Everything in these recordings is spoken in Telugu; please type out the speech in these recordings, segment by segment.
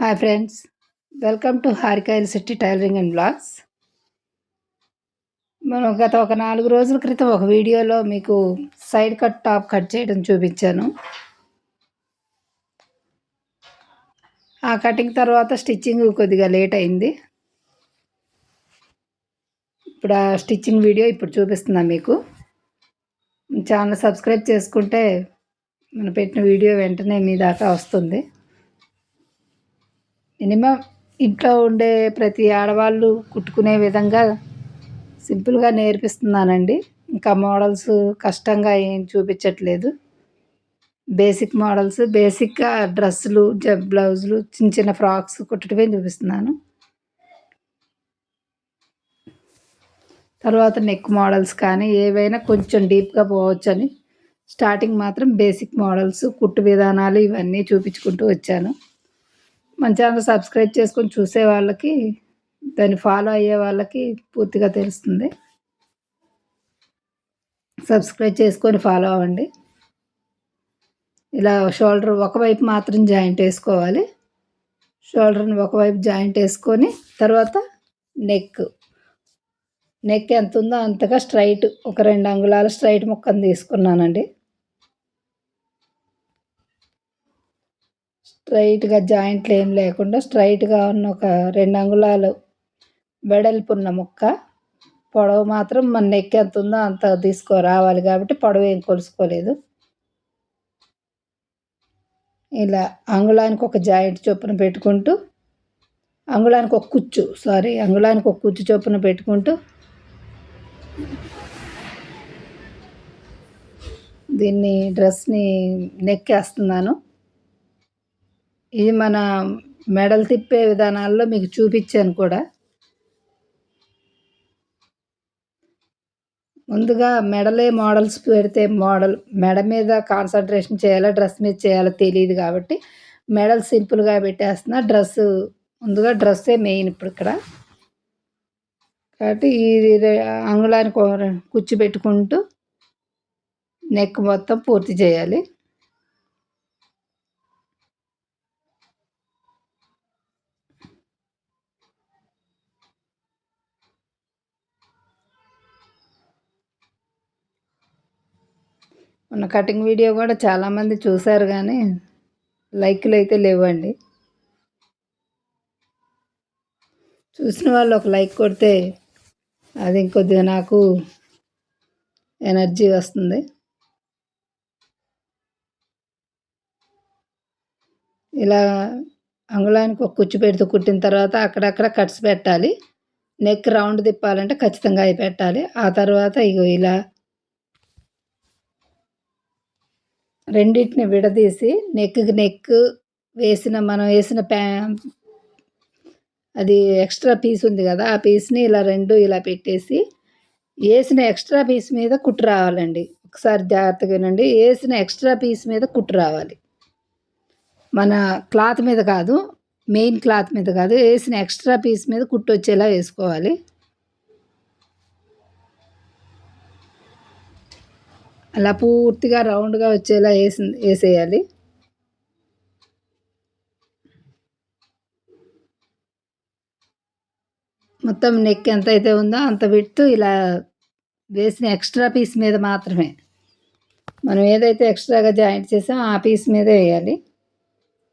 హాయ్ ఫ్రెండ్స్ వెల్కమ్ టు హారికాయల్ సిటీ టైలరింగ్ అండ్ బ్లాగ్స్ మనం గత ఒక నాలుగు రోజుల క్రితం ఒక వీడియోలో మీకు సైడ్ కట్ టాప్ కట్ చేయడం చూపించాను. ఆ కటింగ్ తర్వాత స్టిచ్చింగ్ కొద్దిగా లేట్ అయింది. ఇప్పుడు ఆ స్టిచ్చింగ్ వీడియో ఇప్పుడు చూపిస్తున్నా మీకు. ఛానల్ సబ్స్క్రైబ్ చేసుకుంటే మనం పెట్టిన వీడియో వెంటనే మీ దాకా వస్తుంది. మినిమం ఇంట్లో ఉండే ప్రతి ఆడవాళ్ళు కుట్టుకునే విధంగా సింపుల్గా నేర్పిస్తున్నానండి. ఇంకా మోడల్స్ కష్టంగా ఏం చూపించట్లేదు. బేసిక్ మోడల్స్ బేసిక్గా డ్రెస్సులు జబ్ బ్లౌజులు చిన్న చిన్న ఫ్రాక్స్ కుట్టడమే చూపిస్తున్నాను. తర్వాత నెక్ మోడల్స్ కానీ ఏవైనా కొంచెం డీప్గా పోవచ్చని స్టార్టింగ్ మాత్రం బేసిక్ మోడల్స్ కుట్టు విధానాలు ఇవన్నీ చూపించుకుంటూ వచ్చాను. మన ఛానల్ సబ్స్క్రైబ్ చేసుకొని చూసే వాళ్ళకి దాన్ని ఫాలో అయ్యే వాళ్ళకి పూర్తిగా తెలుస్తుంది. సబ్స్క్రైబ్ చేసుకొని ఫాలో అవ్వండి. ఇలా షోల్డర్ ఒకవైపు మాత్రం జాయింట్ వేసుకోవాలి. షోల్డర్ని ఒకవైపు జాయింట్ వేసుకొని తర్వాత నెక్. నెక్ ఎంత ఉందో అంతగా స్ట్రైట్ ఒక రెండు అంగుళాల స్ట్రైట్ ముక్కను తీసుకున్నానండి. స్ట్రైట్గా జాయింట్లు ఏం లేకుండా స్ట్రైట్గా ఉన్న ఒక రెండు అంగుళాలు వెడల్పున్న ముక్క. పొడవు మాత్రం మన నెక్ ఎంత ఉందో అంత తీసుకో రావాలి కాబట్టి పొడవు ఏం కొలుసుకోలేదు. ఇలా అంగుళానికి ఒక జాయింట్ చొప్పున పెట్టుకుంటూ అంగుళానికి ఒక కుచ్చు సారీ అంగుళానికి ఒక కుచ్చు చొప్పున పెట్టుకుంటూ దీన్ని డ్రెస్ని నెక్కేస్తున్నాను. ఇది మన మెడలు తిప్పే విధానాల్లో మీకు చూపించాను కూడా. ముందుగా మెడలే మోడల్స్ పెడితే మోడల్ మెడ మీద కాన్సన్ట్రేషన్ చేయాలా డ్రెస్ మీద చేయాలో తెలియదు కాబట్టి మెడల్ సింపుల్గా పెట్టేస్తున్నా. డ్రెస్ ముందుగా డ్రెస్సే మెయిన్ ఇప్పుడు ఇక్కడ. కాబట్టి ఇది అంగుళానికి కూర్చోబెట్టుకుంటూ నెక్ మొత్తం పూర్తి చేయాలి. మన కటింగ్ వీడియో కూడా చాలామంది చూశారు కానీ లైక్లు అయితే లేవండి. చూసిన వాళ్ళు ఒక లైక్ కొడితే అది ఇంకొద్దిగా నాకు ఎనర్జీ వస్తుంది. ఇలా అంగుళానికి ఒక కుచ్చు పెడుతూ కుట్టిన తర్వాత అక్కడక్కడ కట్స్ పెట్టాలి. నెక్ రౌండ్ తిప్పాలంటే ఖచ్చితంగా అవి పెట్టాలి. ఆ తర్వాత ఇగో ఇలా రెండింటిని విడదీసి నెక్కి నెక్ వేసిన మనం వేసిన ప్యా అది ఎక్స్ట్రా పీస్ ఉంది కదా ఆ పీస్ని ఇలా రెండు ఇలా పెట్టేసి వేసిన ఎక్స్ట్రా పీస్ మీద కుట్టు రావాలండి. ఒకసారి జాగ్రత్తగా వినండి. వేసిన ఎక్స్ట్రా పీస్ మీద కుట్టు రావాలి. మన క్లాత్ మీద కాదు మెయిన్ క్లాత్ మీద కాదు వేసిన ఎక్స్ట్రా పీస్ మీద కుట్టు వచ్చేలా వేసుకోవాలి. అలా పూర్తిగా రౌండ్గా వచ్చేలా వేసి వేసేయాలి మొత్తం నెక్ ఎంత అయితే ఉందో అంత విడుతూ ఇలా వేసిన ఎక్స్ట్రా పీస్ మీద మాత్రమే. మనం ఏదైతే ఎక్స్ట్రాగా జాయింట్ చేసామో ఆ పీస్ మీదే వేయాలి.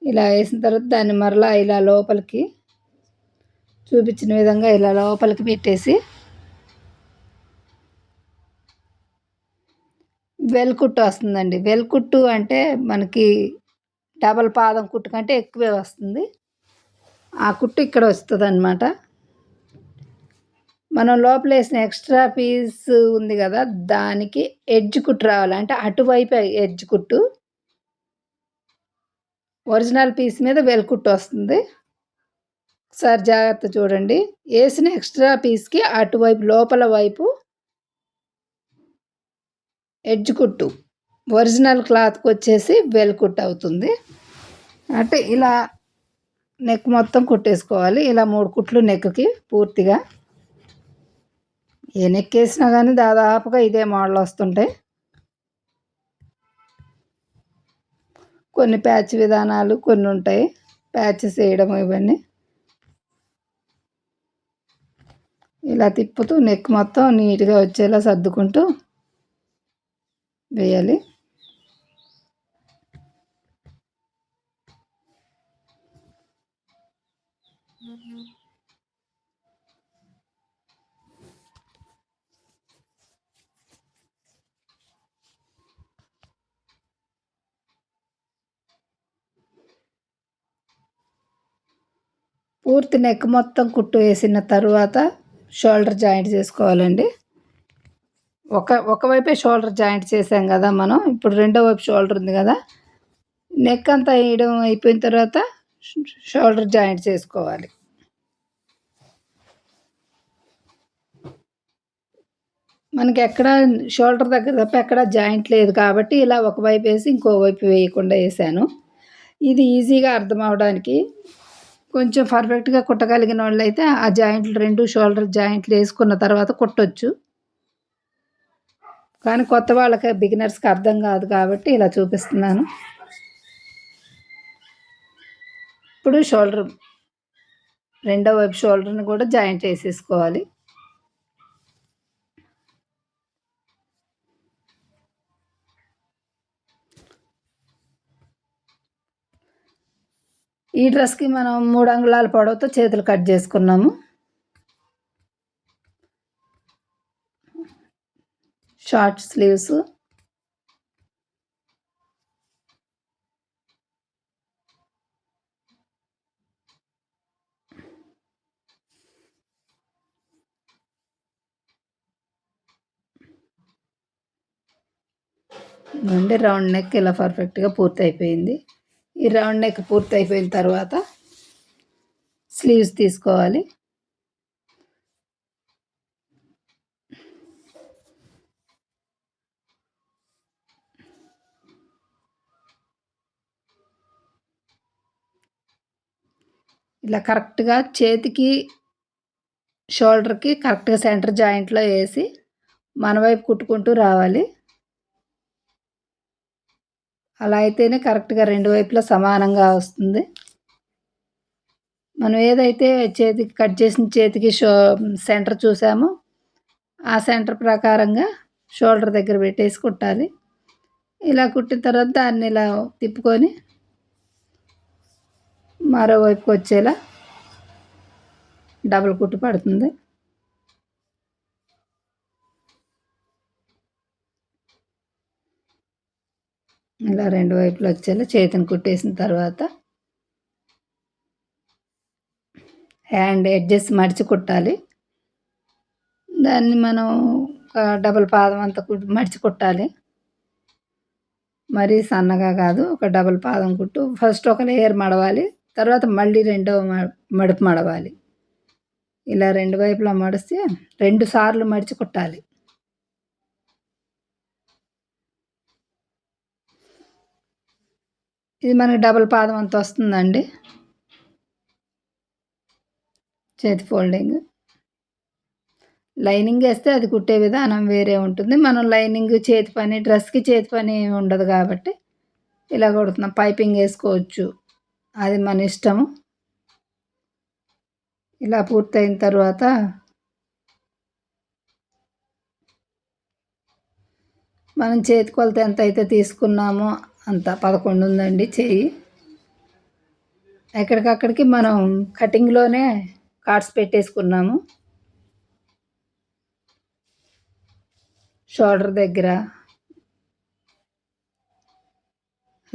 ఇలా వేసిన తర్వాత దాన్ని మరలా ఇలా లోపలికి చూపించిన విధంగా ఇలా లోపలికి పెట్టేసి వెల్కుట్టు వస్తుందండి. వెల్కుట్టు అంటే మనకి డబల్ పాదం కుట్టు కంటే ఎక్కువే వస్తుంది. ఆ కుట్టు ఇక్కడ వస్తుంది అనమాట మనం లోపల వేసిన ఎక్స్ట్రా పీస్ ఉంది కదా దానికి ఎడ్జ్ కుట్టు రావాలి. అంటే అటువైపు ఎడ్జ్ కుట్టు. ఒరిజినల్ పీస్ మీద వెల్కుట్టు వస్తుంది. ఒకసారి జాగ్రత్త చూడండి. వేసిన ఎక్స్ట్రా పీస్కి అటువైపు లోపల వైపు ఎడ్జ్ కుట్టు. ఒరిజినల్ క్లాత్కి వచ్చేసి వెల్ కుట్ అవుతుంది. అంటే ఇలా నెక్ మొత్తం కుట్టేసుకోవాలి. ఇలా మూడు కుట్లు నెక్కి పూర్తిగా. ఏ నెక్ వేసినా కానీ దాదాపుగా ఇదే మోడల్ వస్తుంటాయి కొన్ని ప్యాచ్ విధానాలు కొన్ని ఉంటాయి. ప్యాచెస్ వేయడం ఇవన్నీ. ఇలా తిప్పుతూ నెక్ మొత్తం నీట్గా వచ్చేలా సర్దుకుంటూ వేయాలి. పూర్తి నెక్ మొత్తం కుట్టు వేసిన తర్వాత షోల్డర్ జాయింట్ చేసుకోవాలండి. ఒక ఒకవైపే షోల్డర్ జాయింట్ చేసాం కదా మనం. ఇప్పుడు రెండో వైపు షోల్డర్ ఉంది కదా. నెక్ అంతా వేయడం అయిపోయిన తర్వాత షోల్డర్ జాయింట్ చేసుకోవాలి. మనకి ఎక్కడ షోల్డర్ దగ్గర తప్ప ఎక్కడ జాయింట్ లేదు కాబట్టి ఇలా ఒకవైపు వేసి ఇంకో వైపు వేయకుండా వేసాను. ఇది ఈజీగా అర్థం అవడానికి కొంచెం పర్ఫెక్ట్గా కుట్టగలిగిన వాళ్ళు అయితే ఆ జాయింట్లు రెండు షోల్డర్ జాయింట్లు వేసుకున్న తర్వాత కుట్టొచ్చు. కానీ కొత్త వాళ్ళకి బిగినర్స్కి అర్థం కాదు కాబట్టి ఇలా చూపిస్తున్నాను. ఇప్పుడు షోల్డర్ రెండో వైపు షోల్డర్ని కూడా జాయింట్ చేసేసుకోవాలి. ఈ డ్రెస్కి మనం మూడు అంగుళాల పొడవుతో చేతులు కట్ చేసుకున్నాము. Short sleeves. అంటే రౌండ్ నెక్ ఇలా పర్ఫెక్ట్గా పూర్తి అయిపోయింది ఈ రౌండ్ నెక్ పూర్తి అయిపోయిన తర్వాత స్లీవ్స్ తీసుకోవాలి. ఇలా కరెక్ట్గా చేతికి షోల్డర్కి కరెక్ట్గా సెంటర్ జాయింట్లో వేసి మన వైపు కుట్టుకుంటూ రావాలి. అలా అయితేనే కరెక్ట్గా రెండు వైపులా సమానంగా వస్తుంది. మనం ఏదైతే చేతికి కట్ చేసిన చేతికి షో సెంటర్ చూసామో ఆ సెంటర్ ప్రకారంగా షోల్డర్ దగ్గర పెట్టేసి కుట్టాలి. ఇలా కుట్టిన తర్వాత దాన్ని ఇలా తిప్పుకొని మరోవైపుకి వచ్చేలా డబుల్ కుట్టు పడుతుంది. ఇలా రెండు వైపులు వచ్చేలా చేతిని కుట్టేసిన తర్వాత హ్యాండ్ ఎడ్జెస్ మడిచి కుట్టాలి. దాన్ని మనం డబుల్ పాదం అంతా మడిచి కుట్టాలి. మరీ సన్నగా కాదు ఒక డబుల్ పాదం కుట్టు. ఫస్ట్ ఒక లేయర్ మడవాలి. తర్వాత మళ్ళీ రెండవ మడుపు మడవాలి. ఇలా రెండు వైపులా మడిస్తే రెండు సార్లు మడిచి కుట్టాలి. ఇది మనకి డబుల్ పాదం అంత వస్తుందండి. చేతి ఫోల్డింగ్. లైనింగ్ వేస్తే అది కుట్టే విధానం వేరే ఉంటుంది. మనం లైనింగ్ చేతి పని డ్రెస్కి చేతి పని ఉండదు కాబట్టి ఇలా కొడుతున్నాం. పైపింగ్ వేసుకోవచ్చు. అది మన ఇష్టము. ఇలా పూర్తయిన తర్వాత మనం చేతి కొలత ఎంత అయితే తీసుకున్నామో అంత పదకొండు ఉందండి చేయి. ఎక్కడికక్కడికి మనం కటింగ్లోనే కార్డ్స్ పెట్టేసుకున్నాము. షోల్డర్ దగ్గర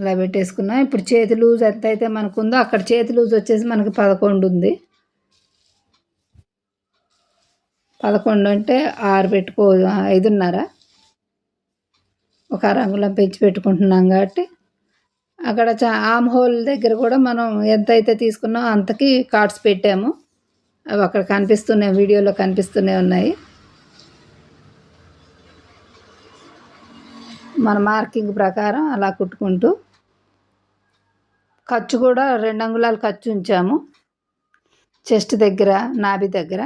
అలా పెట్టేసుకున్నాం. ఇప్పుడు చేతి లూజ్ ఎంత అయితే మనకు ఉందో అక్కడ చేతి లూజ్ వచ్చేసి మనకి పదకొండు ఉంది. పదకొండు అంటే ఆరు పెట్టుకో ఐదున్నర. ఒక రంగులం పెంచి పెట్టుకుంటున్నాం కాబట్టి. అక్కడ చా ఆమ్ హోల్ దగ్గర కూడా మనం ఎంత అయితే తీసుకున్నామో అంతకి కార్డ్స్ పెట్టాము. అవి అక్కడ కనిపిస్తున్నాయి వీడియోలో కనిపిస్తూనే ఉన్నాయి. మన మార్కింగ్ ప్రకారం అలా కుట్టుకుంటూ ఖర్చు కూడా రెండు అంగుళాలు ఖర్చు ఉంచాము. చెస్ట్ దగ్గర నాభి దగ్గర.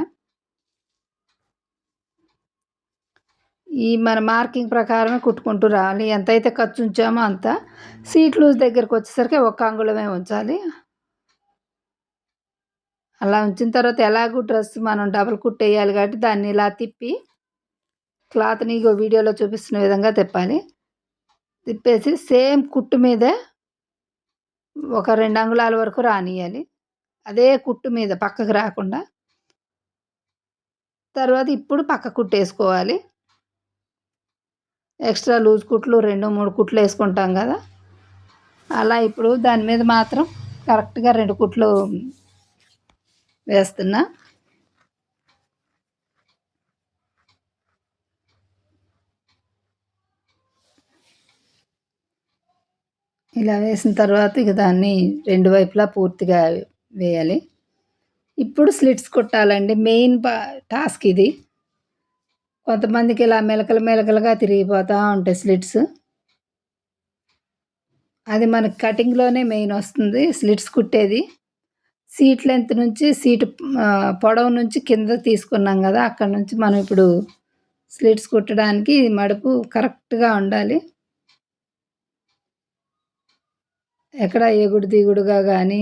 ఈ మన మార్కింగ్ ప్రకారమే కుట్టుకుంటూ రావాలి. ఎంతైతే ఖర్చు ఉంచామో అంత. సీట్ లూజ్ దగ్గరకు వచ్చేసరికి ఒక అంగుళమే ఉంచాలి. అలా ఉంచిన తర్వాత ఎలాగూ డ్రెస్ మనం డబుల్ కుట్ వేయాలి కాబట్టి దాన్ని ఇలా తిప్పి క్లాత్ని ఇగో వీడియోలో చూపిస్తున్న విధంగా తిప్పాలి. తిప్పేసి సేమ్ కుట్టు మీదే ఒక రెండు అంగుళాల వరకు రానియాలి అదే కుట్టు మీద పక్కకు రాకుండా తర్వాత ఇప్పుడు పక్క కుట్టు వేసుకోవాలి. ఎక్స్ట్రా లూజ్ కుట్లు రెండు మూడు కుట్లు వేసుకుంటాం కదా. అలా ఇప్పుడు దాని మీద మాత్రం కరెక్ట్గా రెండు కుట్లు వేస్తున్నా. ఇలా వేసిన తర్వాత ఇక దాన్ని రెండు వైపులా పూర్తిగా వేయాలి. ఇప్పుడు స్లిట్స్ కుట్టాలండి. మెయిన్ టాస్క్ ఇది. కొంతమందికి ఇలా మెలకలు మెలకలుగా తిరిగిపోతూ ఉంటాయి స్లిట్స్. అది మనకి కటింగ్లోనే మెయిన్ వస్తుంది స్లిట్స్ కుట్టేది. సీట్ లెంత్ నుంచి సీట్ పొడవు నుంచి కింద తీసుకున్నాం కదా అక్కడ నుంచి మనం ఇప్పుడు స్లిట్స్ కుట్టడానికి మడుపు కరెక్ట్గా ఉండాలి. ఎక్కడ ఎగుడు దిగుడుగా కానీ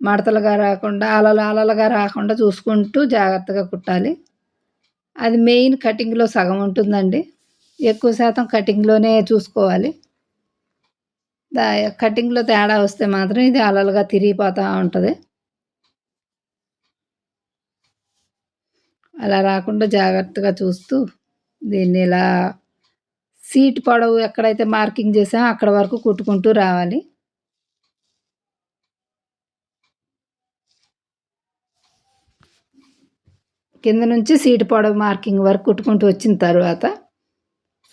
మడతలుగా రాకుండా అలలు అలలుగా రాకుండా చూసుకుంటూ జాగ్రత్తగా కుట్టాలి. అది మెయిన్ కటింగ్లో సగం ఉంటుందండి. ఎక్కువ శాతం కటింగ్లోనే చూసుకోవాలి. దా కటింగ్లో తేడా వస్తే మాత్రం ఇది అలలుగా తిరిగిపోతూ ఉంటుంది. అలా రాకుండా జాగ్రత్తగా చూస్తూ దీన్ని ఇలా సీట్ పొడవు ఎక్కడైతే మార్కింగ్ చేసామో అక్కడ వరకు కుట్టుకుంటూ రావాలి. కింద నుంచి సీటు పొడవు మార్కింగ్ వరకు కుట్టుకుంటూ వచ్చిన తర్వాత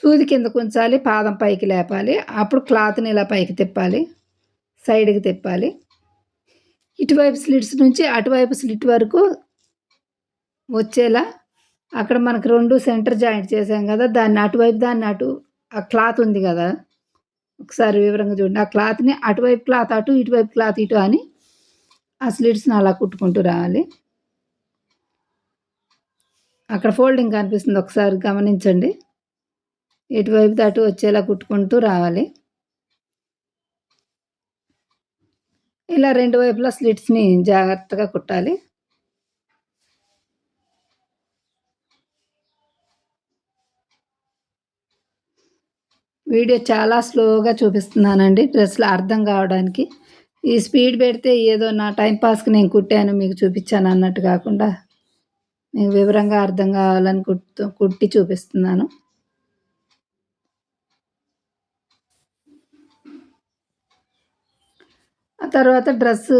సూది కింద ఉంచాలి పాదం పైకి లేపాలి. అప్పుడు క్లాత్ని ఇలా పైకి తిప్పాలి సైడ్కి తిప్పాలి. ఇటువైపు స్లిట్స్ నుంచి అటువైపు స్లిట్ వరకు వచ్చేలా అక్కడ మనకు రెండు సెంటర్ జాయింట్ చేసాం కదా దాన్ని అటువైపు దాన్ని అటు ఆ క్లాత్ ఉంది కదా ఒకసారి వివరంగా చూడండి. ఆ క్లాత్ని అటువైపు క్లాత్ అటు ఇటువైపు క్లాత్ ఇటు అని ఆ స్లిట్స్ని అలా కుట్టుకుంటూ రావాలి. అక్కడ ఫోల్డింగ్ కనిపిస్తుంది ఒకసారి గమనించండి. ఇటువైపు అటు వచ్చేలా కుట్టుకుంటూ రావాలి. ఇలా రెండు వైపులా స్లిట్స్ని జాగ్రత్తగా కుట్టాలి. వీడియో చాలా స్లోగా చూపిస్తున్నానండి. డ్రెస్సులు అర్థం కావడానికి. ఈ స్పీడ్ పెడితే ఏదో నా టైంపాస్కి నేను కుట్టాను మీకు చూపించాను అన్నట్టు కాకుండా మీకు వివరంగా అర్థం కావాలని కుట్టు కుట్టి చూపిస్తున్నాను. ఆ తర్వాత డ్రెస్సు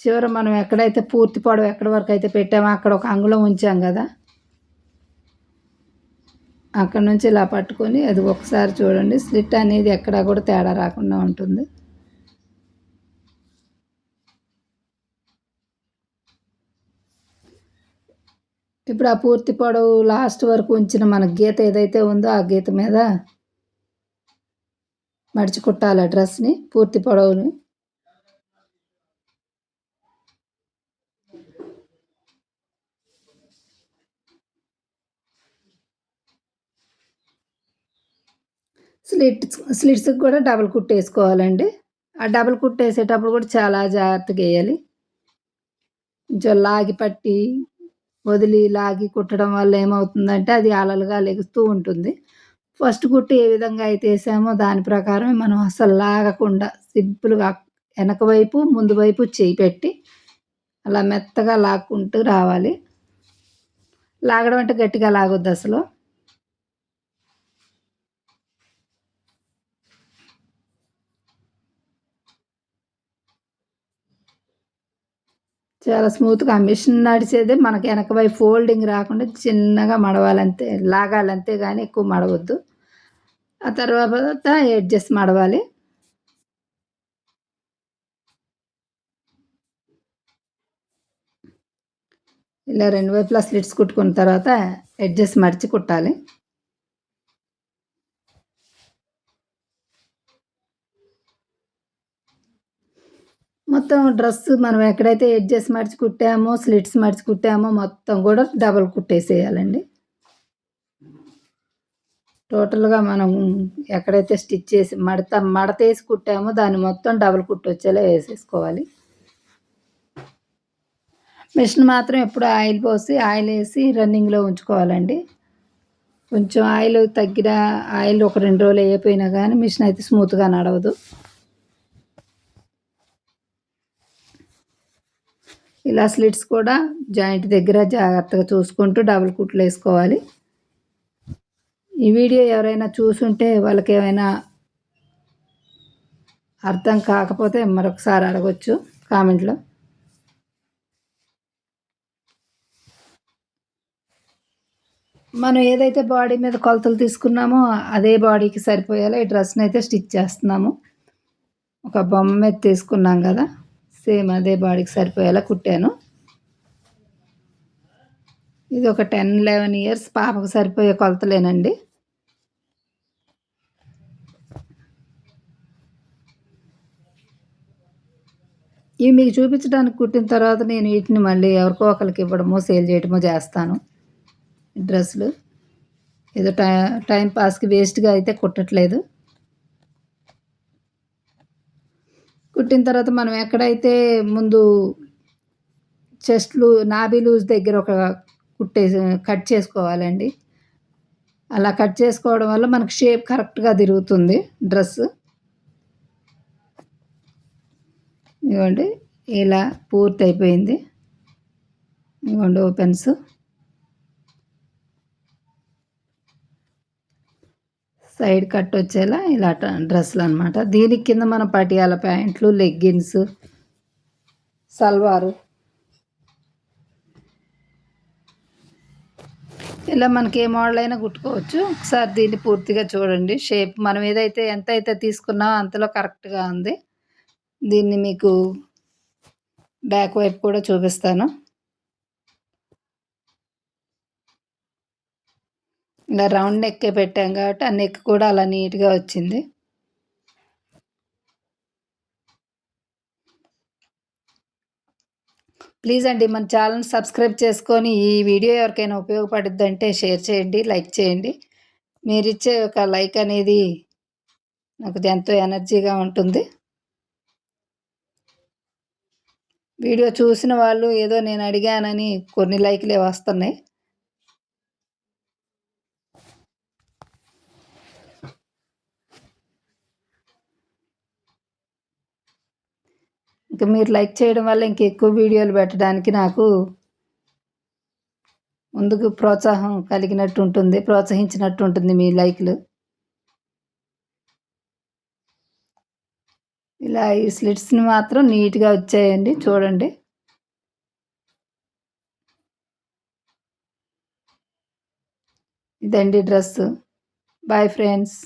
చివర మనం ఎక్కడైతే పూర్తి పొడవు ఎక్కడి వరకు అయితే పెట్టామో అక్కడ ఒక అంగుళం ఉంచాం కదా. అక్కడ నుంచి ఇలా పట్టుకొని అది ఒకసారి చూడండి. స్లిట్ అనేది ఎక్కడా కూడా తేడా రాకుండా ఉంటుంది. ఇప్పుడు ఆ పూర్తి పొడవు లాస్ట్ వరకు ఉంచిన మన గీత ఏదైతే ఉందో ఆ గీత మీద మడిచి కుట్టాలి ఆ డ్రెస్ని. పూర్తి పొడవుని స్లిట్స్ స్లిట్స్కి కూడా డబల్ కుట్ వేసుకోవాలండి. ఆ డబల్ కుట్ వేసేటప్పుడు కూడా చాలా జాగ్రత్తగా వేయాలి. కొంచెం లాగి పట్టి వదిలి లాగి కుట్టడం వల్ల ఏమవుతుందంటే అది అలలుగా లెగుస్తూ ఉంటుంది. ఫస్ట్ కుట్టు ఏ విధంగా అయితే వేసామో దాని ప్రకారం మనం అసలు లాగకుండా సింపుల్గా వెనక వైపు ముందు వైపు చేయి పెట్టి అలా మెత్తగా లాక్కుంటూ రావాలి. లాగడం అంటే గట్టిగా లాగొద్దు అసలు. చాలా స్మూత్గా మిషన్ నడిచేదే మనకి వెనక వైపు ఫోల్డింగ్ రాకుండా చిన్నగా మడవాలంతే లాగాలంతే కానీ ఎక్కువ మడవద్దు. ఆ తర్వాత ఎడ్జెస్ మడవాలి. ఇలా రెండు వైపులా స్లిట్స్ కుట్టుకున్న తర్వాత ఎడ్జెస్ మడిచి కుట్టాలి. మొత్తం డ్రెస్ మనం ఎక్కడైతే ఎడ్జెస్ మడిచి కుట్టామో స్లిట్స్ మడిచి కుట్టామో మొత్తం కూడా డబల్ కుట్టేసేయాలండి. టోటల్గా మనం ఎక్కడైతే స్టిచ్ చేసి మడత మడత వేసి కుట్టామో దాన్ని మొత్తం డబల్ కుట్టు వచ్చేలా వేసేసుకోవాలి. మిషన్ మాత్రం ఎప్పుడు ఆయిల్ పోసి ఆయిల్ వేసి రన్నింగ్లో ఉంచుకోవాలండి. కొంచెం ఆయిల్ తగ్గిన ఆయిల్ ఒక రెండు రోజులు అయిపోయినా కానీ మిషన్ అయితే స్మూత్గా నడవదు. ఇలా స్లిట్స్ కూడా జాయింట్ దగ్గర జాగ్రత్తగా చూసుకుంటూ డబుల్ కుట్లు వేసుకోవాలి. ఈ వీడియో ఎవరైనా చూసుంటే వాళ్ళకి ఏమైనా అర్థం కాకపోతే మరొకసారి అడగచ్చు కామెంట్లో. మనం ఏదైతే బాడీ మీద కొలతలు తీసుకున్నామో అదే బాడీకి సరిపోయేలా ఈ డ్రెస్ని అయితే స్టిచ్ చేస్తున్నాము. ఒక బొమ్మ మీద తీసుకున్నాం కదా. సేమ్ అదే బాడీకి సరిపోయేలా కుట్టాను. ఇది ఒక టెన్ లెవెన్ ఇయర్స్ పాపకు సరిపోయే కొలతలేనండి. ఇవి మీకు చూపించడానికి కుట్టిన తర్వాత నేను వీటిని మళ్ళీ ఎవరికో ఒకరికి ఇవ్వడమో సేల్ చేయడమో చేస్తాను. డ్రెస్సులు. ఏదో టై టైం పాస్కి వేస్ట్గా అయితే కుట్టట్లేదు. కుట్టిన తర్వాత మనం ఎక్కడైతే ముందు చెస్ట్లు నాభి లూజ్ దగ్గర ఒక కుట్టే కట్ చేసుకోవాలండి. అలా కట్ చేసుకోవడం వల్ల మనకు షేప్ కరెక్ట్గా తిరుగుతుంది డ్రెస్. ఇవ్వండి ఇలా పూర్తి అయిపోయింది ఇవ్వండి ఓపెన్స్. సైడ్ కట్ వచ్చేలా ఇలా డ్రెస్సులు అనమాట దీని కింద మనం పటియాల ప్యాంట్లు లెగ్గిన్స్ సల్వారు. ఇలా మనకి ఏ మోడల్ అయినా కుట్టుకోవచ్చు. ఒకసారి దీన్ని పూర్తిగా చూడండి. షేప్ మనం ఏదైతే ఎంత అయితే తీసుకున్నామో అంతలో కరెక్ట్గా ఉంది. దీన్ని మీకు బ్యాక్ వైపు కూడా చూపిస్తాను. ఇలా రౌండ్ నెక్కే పెట్టాం కాబట్టి ఆ నెక్ కూడా అలా నీట్గా వచ్చింది. ప్లీజ్ అండి మన ఛానల్ సబ్స్క్రైబ్ చేసుకొని ఈ వీడియో ఎవరికైనా ఉపయోగపడుద్దంటే షేర్ చేయండి లైక్ చేయండి. మీరు ఇచ్చే ఒక లైక్ అనేది నాకు ఎంతో ఎనర్జీగా ఉంటుంది. వీడియో చూసిన వాళ్ళు ఏదో నేను అడిగానని కొన్ని లైక్లే వస్తున్నాయి. ఇంకా మీరు లైక్ చేయడం వల్ల ఇంక ఎక్కువ వీడియోలు పెట్టడానికి నాకు ముందుకు ప్రోత్సాహం కలిగినట్టు ఉంటుంది ప్రోత్సహించినట్టు ఉంటుంది మీ లైక్లు. ఇలా ఈ స్లిట్స్ని మాత్రం నీట్గా వచ్చాయండి చూడండి. ఇదండి డ్రెస్సు. Bye friends.